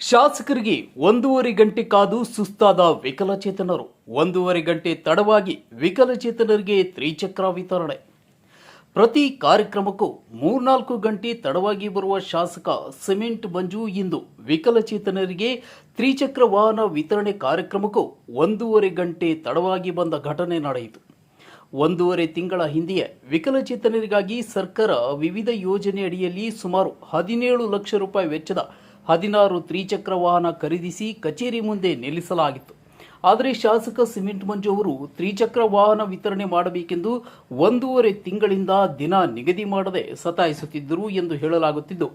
ಶಾಸಕರಿಗೆ ಒಂದೂವರೆ ಗಂಟೆ ಕಾದು ಸುಸ್ತಾದ ವಿಕಲಚೇತನರು. ಒಂದೂವರೆ ಗಂಟೆ ತಡವಾಗಿ ವಿಕಲಚೇತನರಿಗೆ ತ್ರಿಚಕ್ರ ವಿತರಣೆ. ಪ್ರತಿ ಕಾರ್ಯಕ್ರಮಕ್ಕೂ ಮೂರ್ನಾಲ್ಕು ಗಂಟೆ ತಡವಾಗಿ ಬರುವ ಶಾಸಕ ಸಿಮೆಂಟ್ ಮಂಜು ಇಂದು ವಿಕಲಚೇತನರಿಗೆ ತ್ರಿಚಕ್ರ ವಾಹನ ವಿತರಣೆ ಕಾರ್ಯಕ್ರಮಕ್ಕೂ ಒಂದೂವರೆ ಗಂಟೆ ತಡವಾಗಿ ಬಂದ ಘಟನೆ ನಡೆಯಿತು. ಒಂದೂವರೆ ತಿಂಗಳ ಹಿಂದೆಯೇ ವಿಕಲಚೇತನರಿಗಾಗಿ ಸರ್ಕಾರ ವಿವಿಧ ಯೋಜನೆ ಅಡಿಯಲ್ಲಿ ಸುಮಾರು ಹದಿನೇಳು ಲಕ್ಷ ರೂಪಾಯಿ ವೆಚ್ಚದ ಹದಿನಾರು ತ್ರಿಚಕ್ರ ವಾಹನ ಖರೀದಿಸಿ ಕಚೇರಿ ಮುಂದೆ ನಿಲ್ಲಿಸಲಾಗಿತ್ತು. ಆದರೆ ಶಾಸಕ ಸಿಮೆಂಟ್ ಮಂಜು ಅವರು ತ್ರಿಚಕ್ರ ವಾಹನ ವಿತರಣೆ ಮಾಡಬೇಕೆಂದು ಒಂದೂವರೆ ತಿಂಗಳಿಂದ ದಿನ ನಿಗದಿ ಮಾಡದೆ ಸತಾಯಿಸುತ್ತಿದ್ದರು ಎಂದು ಹೇಳಲಾಗುತ್ತಿದ್ದು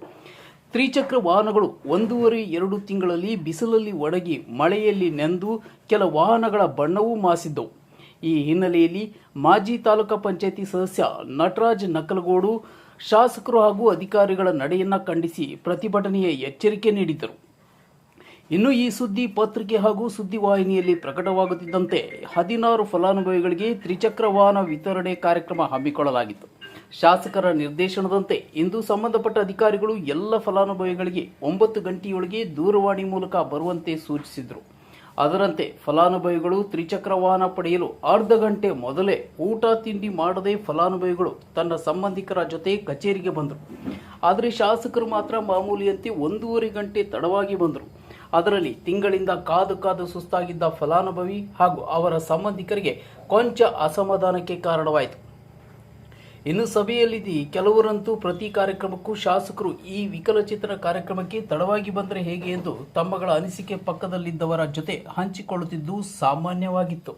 ತ್ರಿಚಕ್ರ ವಾಹನಗಳು ಒಂದೂವರೆ ಎರಡು ತಿಂಗಳಲ್ಲಿ ಬಿಸಿಲಲ್ಲಿ ಒಣಗಿ ಮಳೆಯಲ್ಲಿ ನೆಂದು ಕೆಲ ವಾಹನಗಳ ಬಣ್ಣವೂ ಮಾಸಿದ್ದವು. ಈ ಹಿನ್ನೆಲೆಯಲ್ಲಿ ಮಾಜಿ ತಾಲೂಕಾ ಪಂಚಾಯಿತಿ ಸದಸ್ಯ ನಟರಾಜ್ ನಕಲಗೋಡು ಶಾಸಕರು ಹಾಗೂ ಅಧಿಕಾರಿಗಳ ನಡೆಯನ್ನು ಖಂಡಿಸಿ ಪ್ರತಿಭಟನೆಯ ಎಚ್ಚರಿಕೆ ನೀಡಿದ್ದರು. ಇನ್ನು ಈ ಸುದ್ದಿ ಪತ್ರಿಕೆ ಹಾಗೂ ಸುದ್ದಿವಾಹಿನಿಯಲ್ಲಿ ಪ್ರಕಟವಾಗುತ್ತಿದ್ದಂತೆ ಹದಿನಾರು ಫಲಾನುಭವಿಗಳಿಗೆ ತ್ರಿಚಕ್ರ ವಾಹನ ವಿತರಣೆ ಕಾರ್ಯಕ್ರಮ ಹಮ್ಮಿಕೊಳ್ಳಲಾಗಿತ್ತು. ಶಾಸಕರ ನಿರ್ದೇಶನದಂತೆ ಇಂದು ಸಂಬಂಧಪಟ್ಟ ಅಧಿಕಾರಿಗಳು ಎಲ್ಲ ಫಲಾನುಭವಿಗಳಿಗೆ ಒಂಬತ್ತು ಗಂಟೆಯೊಳಗೆ ದೂರವಾಣಿ ಮೂಲಕ ಬರುವಂತೆ ಸೂಚಿಸಿದರು. ಅದರಂತೆ ಫಲಾನುಭವಿಗಳು ತ್ರಿಚಕ್ರ ವಾಹನ ಪಡೆಯಲು ಅರ್ಧ ಗಂಟೆ ಮೊದಲೇ ಊಟ ತಿಂಡಿ ಮಾಡದೆ ಫಲಾನುಭವಿಗಳು ತನ್ನ ಸಂಬಂಧಿಕರ ಜೊತೆ ಕಚೇರಿಗೆ ಬಂದರು. ಆದರೆ ಶಾಸಕರು ಮಾತ್ರ ಮಾಮೂಲಿಯಂತೆ ಒಂದೂವರೆ ಗಂಟೆ ತಡವಾಗಿ ಬಂದರು. ಅದರಲ್ಲಿ ತಿಂಗಳಿಂದ ಕಾದು ಕಾದು ಸುಸ್ತಾಗಿದ್ದ ಫಲಾನುಭವಿ ಹಾಗೂ ಅವರ ಸಂಬಂಧಿಕರಿಗೆ ಕೊಂಚ ಅಸಮಾಧಾನಕ್ಕೆ ಕಾರಣವಾಯಿತು. ಇನ್ನು ಸಭೆಯಲ್ಲಿ ಕೆಲವರಂತೂ ಪ್ರತಿ ಕಾರ್ಯಕ್ರಮಕ್ಕೂ ಶಾಸಕರು ಈ ವಿಕಲಚೇತನ ಕಾರ್ಯಕ್ರಮಕ್ಕೆ ತಡವಾಗಿ ಬಂದರೆ ಹೇಗೆ ಎಂದು ತಮ್ಮಗಳ ಅನಿಸಿಕೆ ಪಕ್ಕದಲ್ಲಿದ್ದವರ ಜೊತೆ ಹಂಚಿಕೊಳ್ಳುತ್ತಿದ್ದು ಸಾಮಾನ್ಯವಾಗಿತ್ತು.